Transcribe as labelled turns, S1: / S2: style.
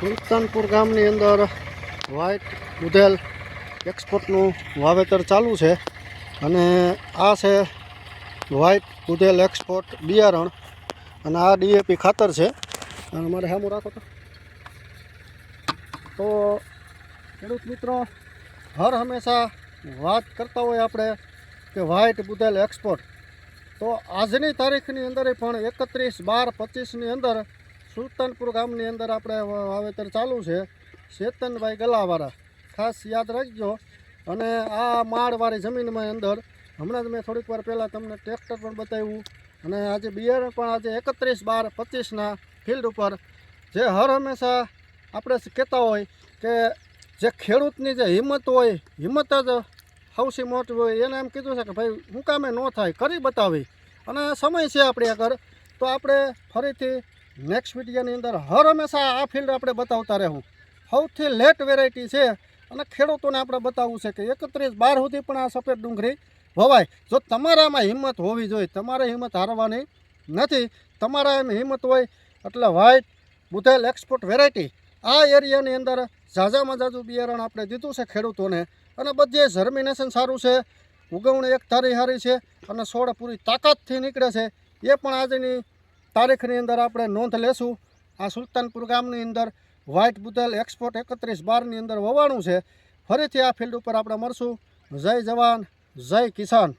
S1: સુલતાનપુર ગામની અંદર વ્હાઇટ દુધેલ એક્સપોર્ટનું વાવેતર ચાલુ છે અને આ છે વ્હાઇટ બુધેલ એક્સપોર્ટ બિયારણ અને આ ડીએપી ખાતર છે. અને મારે સામું રાખો તો. તો ખેડૂત મિત્રો, હર હંમેશા વાત કરતા હોય આપણે કે વ્હાઇટ બુધેલ એક્સપોર્ટ. તો આજની તારીખની અંદર પણ એકત્રીસ બાર પચીસની અંદર સુલતાનપુર ગામની અંદર આપણે વાવેતર ચાલુ છે. ચેતનભાઈ ગલાવાળા. ખાસ યાદ રાખજો. અને આ માળવાળી જમીનમાં અંદર, હમણાં જ મેં થોડીક વાર પહેલાં તમને ટ્રેક્ટર પણ બતાવ્યું. અને આજે બિયારણ પણ આજે એકત્રીસ બાર પચીસના ફિલ્ડ ઉપર. જે હર હંમેશા આપણે કહેતા હોય કે જે ખેડૂતની જે હિંમત હોય, હિંમત જ સૌથી મોટી હોય. એને એમ કીધું છે કે ભાઈ, હું કામે ન થાય, કરી બતાવી. અને સમય છે આપણી આગળ. તો આપણે ફરીથી નેક્સ્ટ વિડીયોની અંદર હર હંમેશા આ ફિલ્ડ આપણે બતાવતા રહેવું. સૌથી લેટ વેરાયટી છે અને ખેડૂતોને આપણે બતાવવું છે કે એકત્રીસ બાર સુધી પણ આ સફેદ ડુંગળી વવાય. જો તમારામાં હિંમત હોવી જોઈએ, તમારે હિંમત હારવાની નથી, તમારા એમ હિંમત હોય એટલે વ્હાઇટ બુધેલ એક્સપોર્ટ વેરાયટી આ એરિયાની અંદર ઝાઝામાં ઝાઝું બિયારણ આપણે દીધું છે ખેડૂતોને અને બધે જર્મિનેશન સારું છે, ઉગવણી એક તારી હારી છે અને છોડ પૂરી તાકાતથી નીકળે છે. એ પણ આજની તારીખની અંદર આપણે નોંધ લેશું. આ સુલતાનપુર ગામની અંદર વ્હાઇટ બુધેલ એક્સપોર્ટ એકત્રીસ બારની અંદર વવાણું છે. ફરીથી આ ફિલ્ડ ઉપર આપણે મળશું. જય જવાન, જય કિસાન.